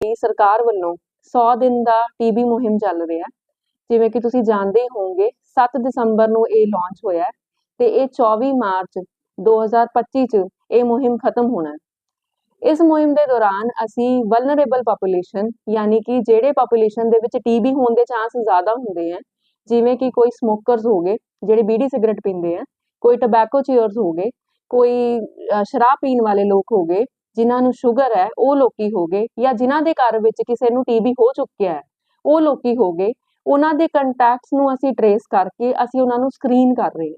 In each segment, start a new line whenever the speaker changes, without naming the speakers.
ਕਿ ਸਰਕਾਰ ਵੱਲੋਂ 100 ਦਿਨ ਦਾ ਟੀਬੀ ਮੁਹਿੰਮ ਚੱਲ ਰਿਹਾ ਜਿਵੇਂ ਕਿ ਤੁਸੀਂ ਜਾਣਦੇ ਹੋਵੋਗੇ 7 ਦਸੰਬਰ ਨੂੰ ਇਹ ਲਾਂਚ ਹੋਇਆ ਹੈ ਤੇ ਇਹ 24 ਮਾਰਚ 2025 ਚ ਇਹ ਮੁਹਿੰਮ ਖਤਮ ਹੋਣਾ ਹੈ। ਇਸ ਮੁਹਿੰਮ ਦੇ ਦੌਰਾਨ ਅਸੀਂ ਵਲਨਰੇਬਲ ਪਾਪੂਲੇਸ਼ਨ ਯਾਨੀ ਕਿ ਜਿਹੜੇ ਪਾਪੂਲੇਸ਼ਨ ਦੇ ਵਿੱਚ ਟੀਬੀ ਹੋਣ ਦੇ ਚਾਂਸ ਜ਼ਿਆਦਾ ਹੁੰਦੇ ਆ ਜਿਵੇਂ ਕਿ ਕੋਈ ਸਮੋਕਰਸ ਹੋ ਗਏ, ਜਿਹੜੇ ਬੀੜੀ ਸਿਗਰਟ ਪੀਂਦੇ ਆ ਕੋਈ ਟਬੈਕੋ ਚੀਅਰਸ ਹੋ ਗਏ, ਕੋਈ ਸ਼ਰਾਬ ਪੀਣ ਵਾਲੇ ਲੋਕ ਹੋ ਗਏ ਜਿਨ੍ਹਾਂ ਨੂੰ ਸ਼ੂਗਰ ਹੈ ਉਹ ਲੋਕੀ ਹੋ ਗਏ ਜਾਂ ਜਿਨ੍ਹਾਂ ਦੇ ਘਰ ਵਿੱਚ ਕਿਸੇ ਨੂੰ ਟੀਬੀ ਹੋ ਚੁੱਕਿਆ ਹੈ ਉਹ ਲੋਕੀ ਹੋ ਗਏ। ਉਹਨਾਂ ਦੇ ਕੰਟੈਕਟਸ ਨੂੰ ਅਸੀਂ ਟਰੇਸ ਕਰਕੇ ਅਸੀਂ ਉਹਨਾਂ ਨੂੰ ਸਕਰੀਨ ਕਰ ਰਹੇ ਹਾਂ।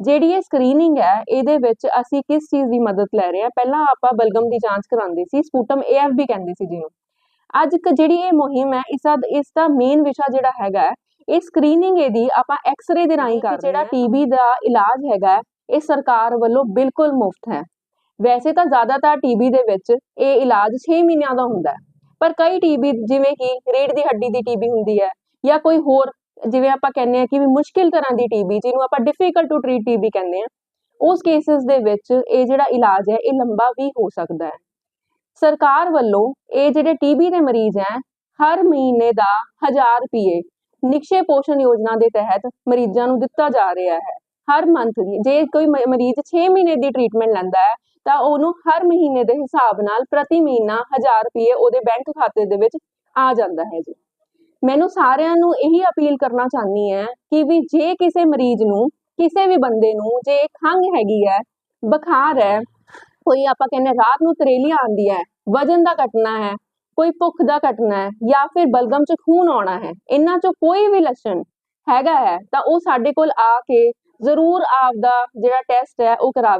ਜਿਹੜੀ ਇਹ ਸਕਰੀਨਿੰਗ ਹੈ ਇਹਦੇ ਵਿੱਚ ਅਸੀਂ ਕਿਸ ਚੀਜ਼ ਦੀ ਮਦਦ ਲੈ ਰਹੇ ਹਾਂ? ਪਹਿਲਾਂ ਆਪਾਂ ਬਲਗਮ ਦੀ ਜਾਂਚ ਕਰਾਉਂਦੇ ਸੀ ਸਪੂਟਮ AFB ਕਹਿੰਦੇ ਸੀ ਜਿਹਨੂੰ। ਅੱਜ ਕ ਜਿਹੜੀ ਇਹ ਮੁਹਿੰਮ ਹੈ ਇਸ ਦਾ ਇਸ ਦਾ ਮੇਨ ਵਿਸ਼ਾ ਜਿਹੜਾ ਹੈਗਾ ਇਹ ਸਕਰੀਨਿੰਗ ਇਹਦੀ ਆਪਾਂ ਐਕਸ-ਰੇ ਦੇ ਰਾਹੀਂ ਕਰ ਜਿਹੜਾ ਟੀਬੀ ਦਾ ਇਲਾਜ ਹੈਗਾ ਇਹ ਸਰਕਾਰ ਵੱਲੋਂ ਬਿਲਕੁਲ ਮੁਫਤ ਹੈ। ਵੈਸੇ ਤਾਂ ਜ਼ਿਆਦਾਤਰ ਟੀਬੀ ਦੇ ਵਿੱਚ ਇਹ ਇਲਾਜ 6 ਮਹੀਨਿਆਂ ਦਾ ਹੁੰਦਾ ਹੈ। ਪਰ ਕਈ ਟੀਬੀ ਜਿਵੇਂ ਕਿ ਰੀੜ੍ਹ ਦੀ ਹੱਡੀ ਦੀ ਟੀਬੀ ਹੁੰਦੀ ਹੈ ਜਾਂ ਕੋਈ ਹੋਰ ਜਿਵੇਂ ਆਪਾਂ ਕਹਿੰਦੇ ਆ ਕਿ ਵੀ ਮੁਸ਼ਕਿਲ ਤਰ੍ਹਾਂ ਦੀ ਟੀਬੀ ਜਿਹਨੂੰ ਆਪਾਂ ਡਿਫਿਕਲਟ ਟੂ ਟ੍ਰੀਟ ਟੀਬੀ ਕਹਿੰਦੇ ਆ ਉਸ ਕੇਸਿਸ ਦੇ ਵਿੱਚ ਇਹ ਜਿਹੜਾ ਇਲਾਜ ਹੈ ਇਹ ਲੰਬਾ ਵੀ ਹੋ ਸਕਦਾ ਹੈ। ਸਰਕਾਰ ਵੱਲੋਂ ਇਹ ਜਿਹੜੇ ਟੀਬੀ ਦੇ ਮਰੀਜ਼ ਹੈ, ਹਰ ਮਹੀਨੇ ਦਾ 1000 ਰੁਪਏ ਨਿਕਸ਼ੇ ਪੋਸ਼ਣ ਯੋਜਨਾ ਦੇ ਤਹਿਤ ਮਰੀਜ਼ਾਂ ਨੂੰ ਦਿੱਤਾ ਜਾ ਰਿਹਾ ਹੈ। ਹਰ ਮੰਥ ਦੀ, ਜੇ ਕੋਈ ਮਰੀਜ਼ 6 ਮਹੀਨੇ ਦੀ ਟ੍ਰੀਟਮੈਂਟ ਲੈਂਦਾ ਹੈ, ਤਾਂ ਉਹਨੂੰ ਹਰ ਮਹੀਨੇ ਦੇ ਹਿਸਾਬ ਨਾਲ ਪ੍ਰਤੀ ਮਹੀਨਾ 1000 ਰੁਪਏ ਉਹਦੇ ਬੈਂਕ ਖਾਤੇ ਦੇ ਵਿੱਚ ਆ ਜਾਂਦਾ ਹੈ ਜੀ। ਮੈਨੂੰ ਸਾਰਿਆਂ ਨੂੰ ਇਹੀ ਅਪੀਲ ਕਰਨਾ ਚਾਹਨੀ ਹੈ ਕਿ ਵੀ ਜੇ ਕਿਸੇ ਮਰੀਜ਼ ਨੂੰ, ਕਿਸੇ ਵੀ ਬੰਦੇ ਨੂੰ ਜੇ ਖੰਘ ਹੈਗੀ ਹੈ, ਬੁਖਾਰ ਹੈ, ਕੋਈ ਆਪਾਂ ਕਹਿੰਦੇ ਰਾਤ ਨੂੰ ਤਰੇਲੀਆਂ ਆਉਂਦੀ ਹੈ, ਵਜਨ ਦਾ ਘਟਣਾ ਹੈ, ਕੋਈ ਭੁੱਖ ਦਾ ਘਟਣਾ ਹੈ ਜਾਂ ਫਿਰ ਬਲਗਮ ਚ ਖੂਨ ਆਉਣਾ ਹੈ, ਇਹਨਾਂ ਚੋਂ ਕੋਈ ਵੀ ਲੱਛਣ ਹੈਗਾ ਹੈ ਤਾਂ ਉਹ ਸਾਡੇ ਕੋਲ ਆ ਕੇ ਜ਼ਰੂਰ ਆਪਦਾ ਜਿਹੜਾ ਟੈਸਟ ਹੈ ਉਹ ਕਰਾਵੇ।